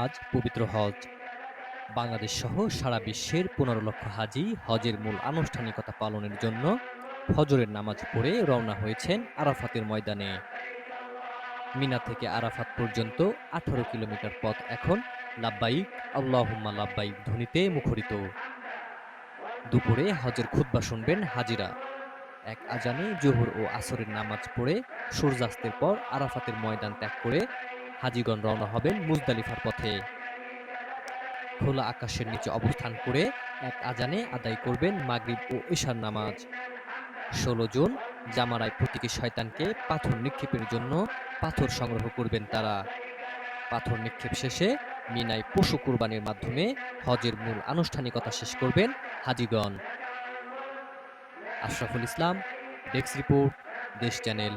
আজ পবিত্র হজ। বাংলাদেশ সহ সারা বিশ্বের পনেরো লক্ষ হাজি হজের মূল আনুষ্ঠানিকতা পালনের জন্য হজরের নামাজ পড়ে রওনা হয়েছেন আরাফাতের ময়দানে। মিনা থেকে আরাফাত পর্যন্ত আঠারো কিলোমিটার পথ এখন লাব্বাইক, আল্লাহুম্মা লাব্বাইক ধ্বনিতে মুখরিত। দুপুরে হজের খুতবা শুনবেন হাজিরা। এক আজানে জোহর ও আসরের নামাজ পড়ে সূর্যাস্তের পর আরাফাতের ময়দান ত্যাগ করে হাজিগণ রওনা হবেন মুজদালিফার পথে। খোলা আকাশের নিচে অবস্থান করে এক আজানে আদায় করবেন মাগরিব ও ঈশার নামাজ। ষোলো জন, জামারায় প্রতীকী শয়তানকে পাথর নিক্ষেপের জন্য পাথর সংগ্রহ করবেন তারা। পাথর নিক্ষেপ শেষে মিনায় পশু কুরবানির মাধ্যমে হজের মূল আনুষ্ঠানিকতা শেষ করবেন হাজিগণ। Ashraful Islam, desk report, Desh channel.